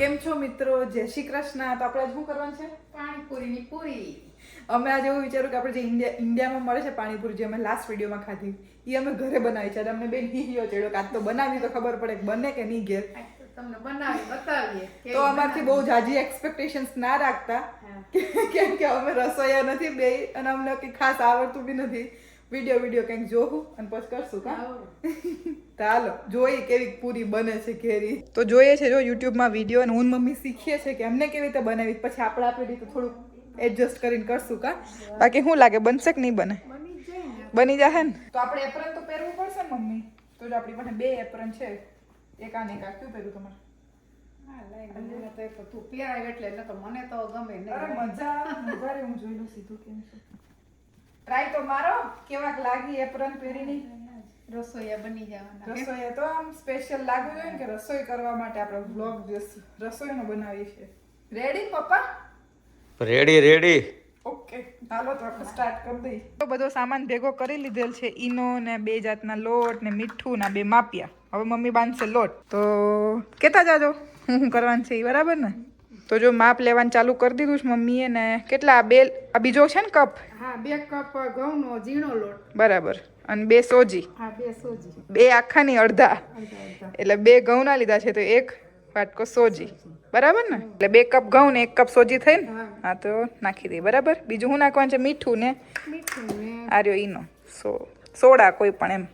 કેમ છો મિત્રો? જય શ્રી કૃષ્ણ. તો આપણે આજ શું કરવાનું છે? પાણીપુરીની પૂરી. અમે આજે એવું વિચાર્યું કે આપણે જે ઇન્ડિયા ઇન્ડિયામાં મળે છે પાણીપુરી જે અમે લાસ્ટ વિડીયોમાં ખાધી એ અમે ઘરે બનાવી છે. અને અમને બેન હીરો ચડ્યો કે તો બનાવી તો ખબર પડે કે બને કે નહીં ઘેર. તમને બનાવી બતાવીએ તો અમારથી બહુ. જાજી એક્સપેક્ટેશન્સ ના રાખતા કેમ કે અમે રસોઈયા નથી બે અને અમને કંઈ ખાસ આવડતું બી નથી. વીડિયો વીડિયો કંઈક જોવું અને પછી કરશું કા? ચાલો જોઈએ કેવી પૂરી બને છે ઘેરી તો જોઈએ છે જો યુટ્યુબમાં વીડિયો અને હું મમ્મી શીખીએ છે કે એમને કેવી રીતે બનાવી પછી આપણે આપણી રીતે થોડુંક એડજસ્ટ કરીને કરશું કા? બાકી શું લાગે બનશે કે નહીં બને? બની જશે ને. તો આપણે એપ્રન તો પહેરવું પડશે ને મમ્મી? તો જો આપણી પાસે બે એપ્રન છે. એક આને એક આ કયું પહેર્યું તમારે. તો તું પહેરાય એટલે તો મને તો ગમે નહીં. મજા મજા હું જોઈ લઉં સીધું કેમ છે. ટ્રાય તો મારો? કેવાક લાગી એપ્રન પહેરીની રસોઈયા બની જવાના રસોઈ તો આમ સ્પેશિયલ લાગવું જોઈએ ને કે રસોઈ કરવા માટે આપણે વ્લોગ રસોઈનો બનાવીએ છીએ. રેડી પપ્પા? રેડી રેડી ઓકે ચાલો તો આપણે સ્ટાર્ટ કરી દઈએ. તો બધો સામાન ભેગો કરી લીધેલ છે ઈનો ને બે જાતના લોટ ને મીઠું ના બે માપિયા. હવે મમ્મી બાંધશે લોટ. તો કેતા જાજો હું શું કરવાનું છે એ બરાબર ને? તો જો માપ લેવાનું ચાલુ કરી દીધું છે મમ્મીએ ને કેટલા? બે આ બીજો છે ને કપ? હા બે કપ ઘઉંનો ઝીણો લોટ. બરાબર. અને બે સોજી? હા બે સોજી. બે આખાની અડધા. એટલે બે ઘઉંના લીધા છે તો એક વાટકો સોજી. બરાબર ને? એટલે બે કપ ઘઉં ને એક કપ સોજી થઈ ને? હા. તો નાખી દઈએ બરાબર? બીજું શું નાખવાનું છે? મીઠું ને? મીઠું આર્યો ઈનો. સો સોડા કોઈ પણ એમ.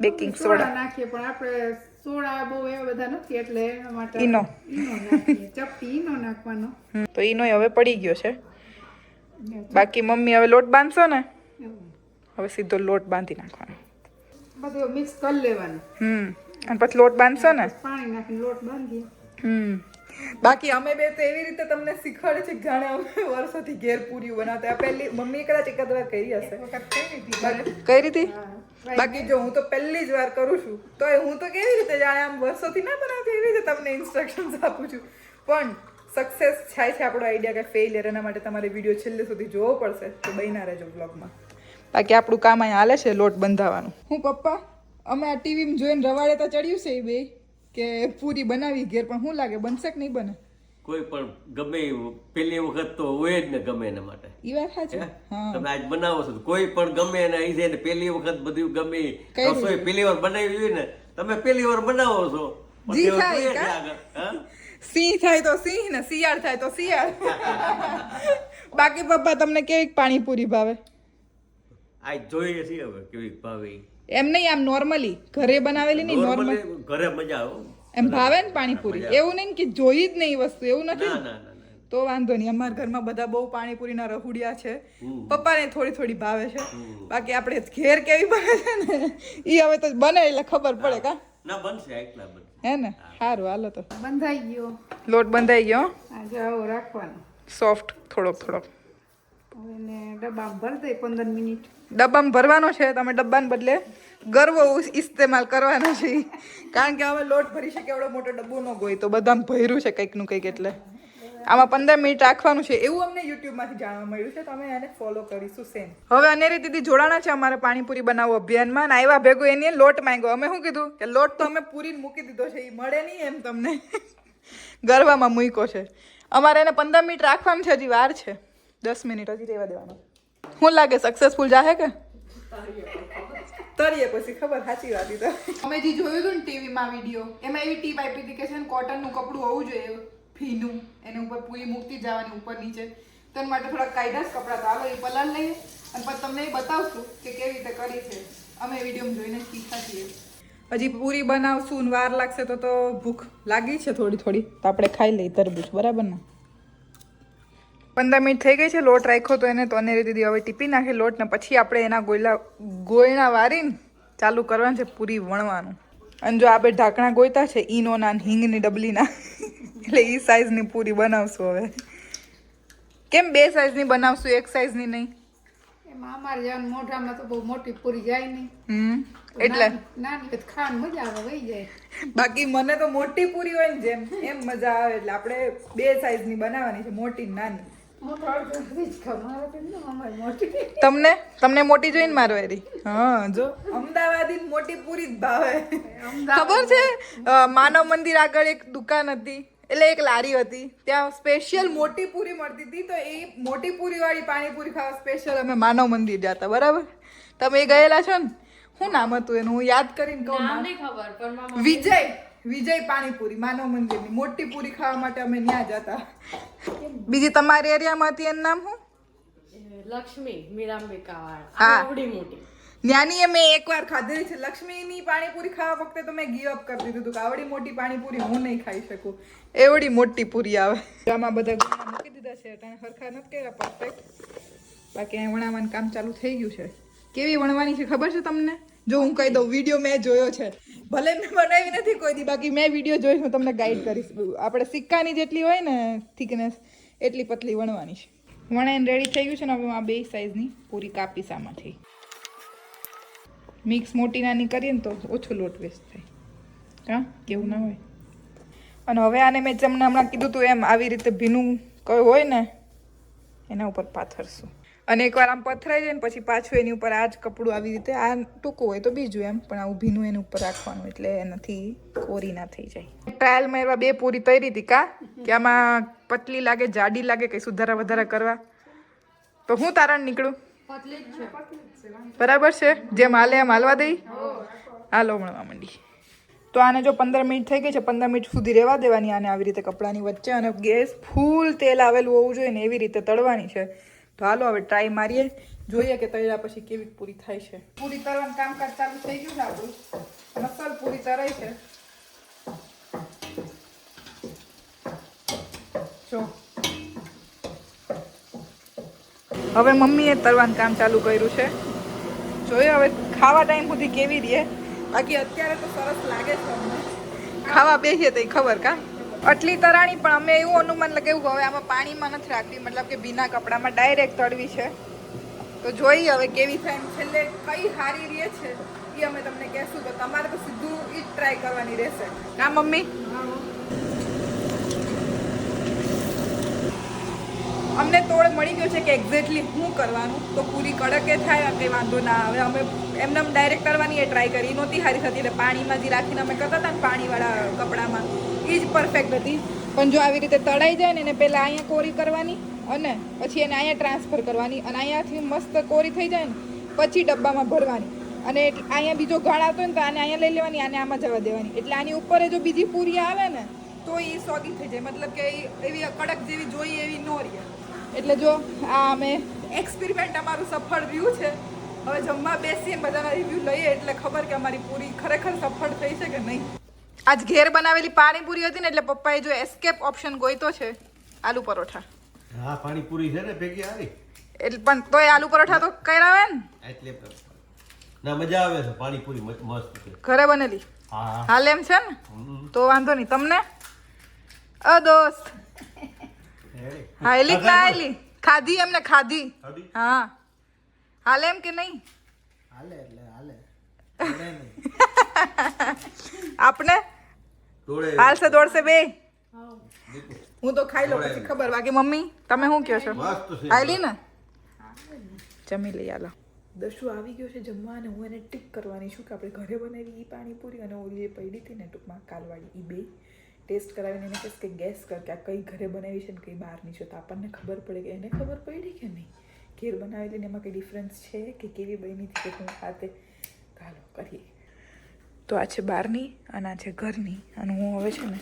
Baking soda. નાખીએ પણ આપણે સોડા બહુ એવા બધા નથી એટલે એના માટે ઈનો. ચપટી ઈનો નાખવાનો. તો ઈનો હવે પડી ગયો છે. બાકી મમ્મી હવે લોટ બાંધશો ને? હવે સીધો લોટ બાંધી નાખવાનો. બધું મિક્સ કરી લેવાનું. હમ અને પછી લોટ બાંધશો ને? પાણી નાખીને લોટ બાંધીએ. હમ. બાકી અમે બે તો એવી રીતે તમને શીખવાડે છે જાણે અમે વર્ષોથી ઘેર પૂરી બનાવતા. પહેલી મમ્મી કદાચ એકાદ વાર કરી હશે. કઈ રીતે બાકી જો હું તો પહેલી જ વાર કરું છું તો હું તો કેવી રીતે જાણે આમ વર્ષોથી ના બનાવતી એવી રીતે તમને ઇન્સ્ટ્રક્શન્સ આપું છું. પણ સક્સેસ થાય છે આપણો આઈડિયા કે ફેલિયર એના માટે તમારે વીડિયો છેલ્લે સુધી જોવો પડશે તો બહીના રહેજો બ્લોગમાં બાકી આપણું કામ અહીંયા હાલે છે લોટ બંધાવાનું. હું પપ્પા અમે આ ટીવીમાં જોઈને રવાડે તો ચડ્યું છે એ બે. કે પૂરી બનાવી ઘેર પણ શું લાગે બનશે કે નહીં બને? કોઈ પણ ગમે પેલી વખત તો હોય જ ને ગમે એના માટે. એ વાત સાચી. તમે આજ બનાવો છો કોઈ પણ ગમે એને અહીં છે ને પહેલી વખત બધું ગમે રસોઈ પેલી વાર બનાવી હોય ને તમે પેલી વાર બનાવો છો. જી થાય? સિંહ થાય તો સિંહ ને શિયાળ થાય તો શિયાળ. બાકી પપ્પા તમને કેવી પાણીપુરી ભાવે? આજ જોઈએ છીએ હવે કેવી ભાવે. એમ નહીં આમ નોર્મલી ઘરે બનાવેલી નહીં નોર્મલ ઘરે મજા આવે એમ ભાવે ને પાણીપુરી? એવું નહીં કે જોઈ જ નહીં એ વસ્તુ એવું નથી તો વાંધો નહીં અમારા ઘરમાં બધા બહુ પાણીપુરીના રહુડિયા છે. પપ્પાને થોડી થોડી ભાવે છે. બાકી આપણે ઘેર કેવી બને છે ને? એ હવે તો બને એટલે ખબર પડે કા? ના બનશે એકલા હે ને? સારું હાલો તો. બંધાઈ ગયો. લોટ બંધાઈ ગયો આજે આવો રાખવાનો. સોફ્ટ થોડોક થોડોક. હવે ડબ્બામાં ભરી પંદર મિનિટ. ડબ્બામાં ભરવાનો છે, તમે ડબ્બાને બદલે ગરવો ઇસ્તેમાલ કરવાનો છે. કારણ કે હવે લોટ ભરી શકે, એવડો મોટો ડબ્બો ન ગોય, તો બધામાં ભર્યું છે કંઈકનું કંઈક એટલે. આમાં પંદર મિનિટ રાખવાનું છે, એવું અમને યુટ્યુબમાંથી જાણવા મળ્યું છે, તમે એને ફોલો કરીશું હવે અનેરી દીદી જોડાણા છે અમારે પાણીપુરી બનાવવું અભિયાનમાં ને આવ્યા ભેગું એની લોટ માંગ્યો. અમે શું કીધું કે લોટ તો અમે પૂરી મૂકી દીધો છે એ મળે નહીં એમ તમને. ગરવામાં મૂક્યો છે. અમારે એને પંદર મિનિટ રાખવાનું છે, હજી વાર છે. દસ મિનિટ હજી રહેવા દેવાનું. શું લાગે સક્સેસફુલ જાહે કે? તરીએ પછી ખબર સાચી વાત તો. અમે જે જોયું હતું ને ટીવીમાં વીડિયો એમાં એવી ટીપ આપી હતી કે છે ને કોટનનું કપડું હોવું જોઈએ ફીનું એની ઉપર પૂરી મૂકતી જવાની ઉપર નીચે. તો માટે થોડાક કાયદા જ કપડાં તો હાલો એ પલાન લઈએ. અને પછી તમને એ બતાવશું કે કેવી રીતે કરી છે. અમે વિડીયોમાં જોઈને શીખા છીએ. હજી પૂરી બનાવશું ને વાર લાગશે તો તો ભૂખ લાગી છે થોડી થોડી. તો આપણે ખાઈ લઈએ તરબૂચ બરાબર ને? પંદર મિનિટ થઈ ગઈ છે લોટ રાખ્યો તો એને તો અનેરી દીધી હવે ટીપી નાખે લોટ ને પછી આપણે એના ગોયલા ગોયણા વારીને ચાલુ કરવાનું છે પૂરી વણવાનું. અને જો આપણે ઢાંકણા ગોયતા છે ઈનોના ને હિંગની ડબલીના એટલે એ સાઇઝની પૂરી બનાવશું હવે. કેમ બે સાઇઝની બનાવશું એક સાઇઝની નહીં? અમારે જવાનું મોઢામાં તો બહુ મોટી પૂરી જાય નહીં. એટલે? નાની- નાની ખાવાની મજા આવે વહી જાય. બાકી મને તો મોટી પૂરી હોય ને જેમ એમ મજા આવે એટલે આપણે બે સાઈઝની બનાવવાની છે મોટી નાની. તમને? તમને મોટી જોઈને મારો એરી. હા જો. અમદાવાદી મોટી પૂરી જ ભાવે. ખબર છે? માનવ મંદિર આગળ એક દુકાન હતી. એટલે એક લારી હતી. ત્યાં સ્પેશિયલ મોટી પૂરી મળતી હતી. તો એ મોટી પૂરી વાળી પાણીપુરી ખાવા સ્પેશિયલ અમે માનવ મંદિર જતા. બરાબર? તમે ગયેલા છો ને? શું નામ હતું એનું? હું યાદ કરીને કહું નામ નામ. નહીં ખબર પણ વિજય. વિજય પાણીપુરી માનવ મંદિરની મોટી પૂરી ખાવા માટે અમે ત્યાં જતા. બીજી તમારી એરિયામાં હતી એનું નામ શું? લક્ષ્મી મીરાંબિકા. આવડી મોટી. જ્ઞાનીએ મેં એકવાર ખાધેલી છે. લક્ષ્મીની પાણીપુરી ખાવા વખતે તો મેં ગીવ અપ કરી દીધું હતું કે આવડી મોટી પાણીપુરી હું નહીં ખાઈ શકું. એવડી મોટી પૂરી આવે. આમાં બધા મૂકી દીધા છે. અટાણે સરખા નથી કર્યા પરફેક્ટ બાકી અહીં વણાવવાનું કામ ચાલુ થઈ ગયું છે. કેવી વણવાની છે ખબર છે તમને? જો હું કહી દઉં વીડિયો મેં જોયો છે. ભલે મેં બનાવી નથી કોઈ દી, બાકી મેં વીડિયો જોઈશ હું તમને ગાઈડ કરીશ. આપણે સિક્કાની જેટલી હોય ને થિકનેસ એટલી પતલી વણવાની છે. વણાઈને રેડી થઈ ગયું છે ને, હવે આ બે સાઈઝની પૂરી કાપીશ આમાંથી. મિક્સ મોટી નાની કરીએ ને તો ઓછો લોટ વેસ્ટ થાય. હા, કેવું ના હોય. અને હવે આને મેં તમને હમણાં કીધું તું એમ, આવી રીતે ભીનું કયું હોય ને, એના ઉપર પાથરશું. અને એકવાર આમ પથરાઈ જાય ને પછી પાછું એની ઉપર આ જ કપડું આવી રીતે, આ ટૂંકું હોય તો બીજું એમ, પણ આવું ભીનું એની ઉપર રાખવાનું એટલે એનાથી કોરી ના થઈ જાય. ટ્રાયલ એવા બે પૂરી તૈરી હતી કા? કે આમાં પતલી લાગે, જાડી લાગે, કંઈ સુધારા વધારા કરવા? તો હું તારણ નીકળું? બરાબર છે? જેમ હાલે એમ હાલવા દઈ? હાલો મળવા માંડી. તો આને જો પંદર મિનિટ થઈ ગઈ છે, પંદર મિનિટ સુધી રહેવા દેવાની, આને આવી રીતે કપડાની વચ્ચે અને ગેસ ફૂલ તેલ આવેલું હોવું જોઈએ ને એવી રીતે તળવાની છે. તો હાલો, હવે ટ્રાય મારીએ. જોઈએ કે તળ્યા પછી કેવી પૂરી થાય છે. પૂરી તળવાનું કામકાજ ચાલુ થઈ ગયું છે આપણું? મસલ પૂરી તરાય છે. જો. હવે મમ્મીએ તરવાનું કામ ચાલુ કર્યું છે. જોઈએ હવે ખાવા ટાઈમ સુધી કેવી રહે બાકી અત્યારે તો સરસ લાગે છે ખાવા બેસીએ તો ખબર કા? આટલી તરાણી, પણ અમે એવું અનુમાન લગાવ્યું હવે આમાં પાણીમાં નથી રાખવી. મતલબ કે ભીના કપડામાં ડાયરેક્ટ તળવી છે. તો જોઈએ હવે કેવી થાય. છેલ્લે કઈ હારી રહે છે એ અમે તમને કહેશું. તો તમારે તો સીધું એ જ ટ્રાય કરવાની રહેશે. ના, મમ્મી? અમને તોડ મળી ગયો છે કે એક્ઝેક્ટલી શું કરવાનું? તો પૂરી કડકે થાય કંઈ વાંધો ના આવે. અમે એમને ડાયરેક્ટ કરવાની એ ટ્રાય કરી. નહોતી સારી થતી. એટલે પાણીમાં જે રાખીને અમે કરતા હતા ને પાણીવાળા કપડામાં. એ જ પરફેક્ટ હતી. પણ જો આવી રીતે તળાઈ જાય ને એને પહેલાં અહીંયા કોરી કરવાની અને પછી એને અહીંયા ટ્રાન્સફર કરવાની અને અહીંયાથી મસ્ત કોરી થઈ જાય ને, પછી ડબ્બામાં ભરવાની. અને અહીંયા બીજો ગાળ આવતો ને તો આને અહીંયા લઈ લેવાની, આને આમાં જવા દેવાની. એટલે આની ઉપર જો બીજી પૂરી આવે ને, તો એ સોગી થઈ જાય. મતલબ કે એવી કડક જેવી જોઈએ એવી નો રહે. એટલે જો આ અમે એક્સપેરિમેન્ટ અમારું સફળ રહ્યું છે. હવે જમવા બેસીએ બધાના રિવ્યૂ લઈએ એટલે ખબર કે અમારી પૂરી ખરેખર સફળ થઈ છે કે નહીં. આજ ઘેર બનાવેલી પાણીપુરી હતી ને એટલે પપ્પાએ જો એસ્કેપ ઓપ્શન ગોઈતો છે આલુ પરોઠા. હા પાણીપુરી છે ને ભેગી આવી? એટલે પણ તોય આલુ પરોઠા તો કર્યા આવે ને? એટલે ના મજા આવે છે પાણીપુરી મસ્ત છે. ઘરે બનેલી? હા. હાલ એમ છે ને? તો વાંધો નહીં તમને? અ દોસ્ત. હાયલી આયલી ખાધી એમને ખાધી. ખાધી? હા. હાલે એમ કે નહીં? હાલે એટલે હાલે. ડોળે હાલશે દોડશે બે. હા. હું તો ખાઈ લઉં પછી ખબર બાકી મમ્મી તમે શું કહો છો? આયલી ને? જમી લઈ આલો દશુ આવી ગયો છે જમવા અને હું એને ટીક કરવાની છું કે આપણે ઘરે બનાવી એ પાણીપુરી અને ઓલી જે પડી હતી ને ટૂંકમાં કાલવાળી એ બે. ટેસ્ટ કરાવીને એને કહીશ કે ગેસ કર કે આ કઈ ઘરે બનાવી છે ને કઈ બહારની છે. તો આપણને ખબર પડે કે એને ખબર પડી કે નહીં? ઘેર બનાવેલી ને એમાં કંઈ ડિફરન્સ છે કે કેવી બની હતી કે હું ખાતે ચાલો કરીએ. તો આ છે બહારની અને આ છે ઘરની. અને હું હવે છે ને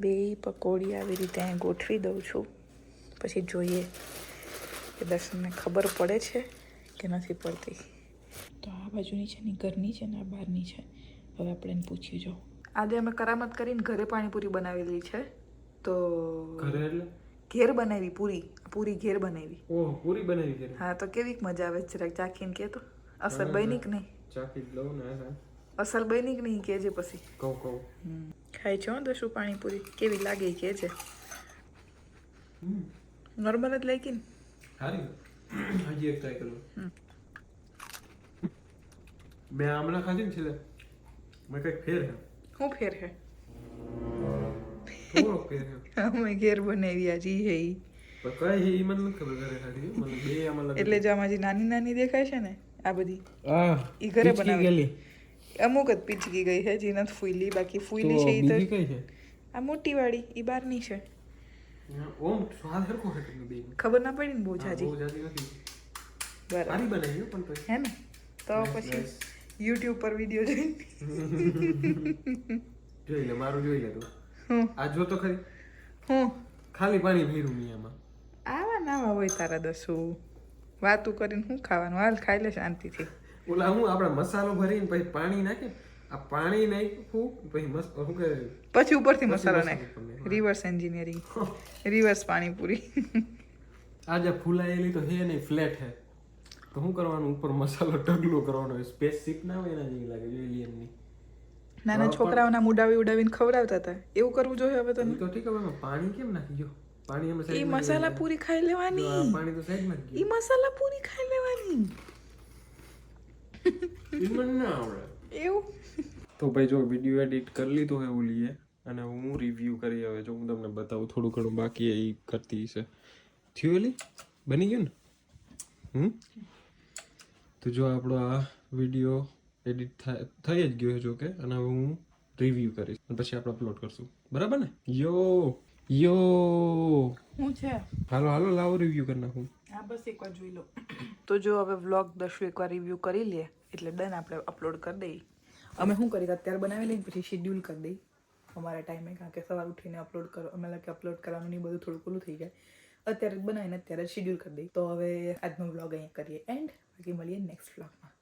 બે પકોડી આવી રીતે અહીં ગોઠવી દઉં છું. પછી જોઈએ કે દર્શનને ખબર પડે છે કે નથી પડતી. તો આ બાજુની છે ને ઘરની છે ને આ બહારની છે. હવે આપણે એને પૂછી જો. આજે અમે કરામત કરીને ઘરે પાણીપુરી બનાવેલી છે. તો ઘરે એટલે? ઘેર બનાવી પૂરી. પૂરી ઘેર બનાવી. ઓહ પૂરી બનાવી હા તો કેવીક મજા આવે જરાક ચાખીને કે તો. અસર બની કે નહીં? ચાખી લઉં ને અસલ બની કે નહીં કહેજે પછી. કહું કહું. ખાય છે હો શું પાણીપુરી? કેવી લાગે કે છે નોર્મલ જ લાગી ને? સારી હજી એક ટ્રાય કરું. મેં આમલા ખાધી ને છેલ્લે? મેં કંઈક ફેર હે. શું ફેર હે? અમે ઘેર બનાવી આજી હે કઈ હે મને ખબર ઘરે ખાધી મને બે આમલા એટલે જો આમાં જે નાની નાની દેખાય છે ને આ બધી. એ ઘરે બનાવી. અમુક જ પીચકી ગઈ છે જે નથી ફૂલી બાકી ફૂલી છે એ તો આ મોટી વાળી એ બહારની છે. ઓમ સ્વાદ હરખો છે ખબર ના પડી ને બહુ જાજી. બહુ જાજી નથી. બરાબર. હો પણ તોય. હે ને? તો પછી યુટ્યુબ પર વીડિયો જોઈ. જોઈ લે મારું જોઈ લે તું. આ જો તો ખરી. હું? ખાલી પાણી ભીરું મિયામાં આવા નાવા હોય તારા દસુ. વાતું કરીને શું ખાવાનું? હાલ ખાઈ લે શાંતિથી. ઓલા હું આપણે મસાલો ભરીને પછી પાણી નાખે આ પાણી નાખ્યું પછી શું કે પછી ઉપરથી મસાલો મસાલો નાખ ઉપર નાખ. રિવર્સ એન્જિનિયરિંગ રિવર્સ પાણીપુરી આ જે ફૂલાયેલી તો હે નહીં ફ્લેટ હે. તો શું કરવાનું? ઉપર મસાલો ઢગલો કરવાનો સ્પેસ સીપ ના હોય એના જેવી લાગે એલિયનની નાના છોકરાઓના મુડાવી ઉડાવીને ખવડાવતા હતા. એવું કરવું જોઈએ હવે તો ઠીક હવે પાણી કેમ નાખી ગયો? પાણી અમે સાઈડમાં મસાલા પૂરી ખાઈ લેવાની. પાણી તો સાઈડમાં જ એ મસાલા પૂરી ખાઈ લેવાની. મને ના આવડે. એવું? તો ભાઈ જો વીડિયો એડિટ કરી લીધો હે ઓલીએ અને હું રિવ્યૂ કરી હવે જો હું તમને બતાવું થોડું ઘણું બાકી એ કરતી છે થયું એલી બની ગયું ને? હમ? તો જો આપણો આ વીડિયો એડિટ થઈ જ ગયો છે જો કે અને હવે હું રિવ્યૂ કરીશ. પછી આપણે અપલોડ કરશું. બરાબર ને? યો યો. શું છે? હાલો હાલો લાવો રિવ્યૂ કરી નાખું. હા બસ એકવાર જોઈ લો. તો જો હવે વ્લોગ દસ એકવાર રિવ્યૂ કરી લે એટલે ડન આપણે અપલોડ કરી દઈએ. અમે શું કરી અત્યારે બનાવી લઈએ પછી શેડ્યુલ કરી દઈએ. અમારા ટાઈમે કારણ કે સવાર ઉઠીને અપલોડ કરો અમે લાગે અપલોડ કરવાનું નહીં બધું થોડું ખુલ્લું થઈ જાય. અત્યારે બનાવીને અત્યારે જ શેડ્યુલ કરી દઈએ. તો હવે આજનો વ્લોગ અહીંયા કરીએ. એન્ડ બાકી મળીએ નેક્સ્ટ વ્લોગમાં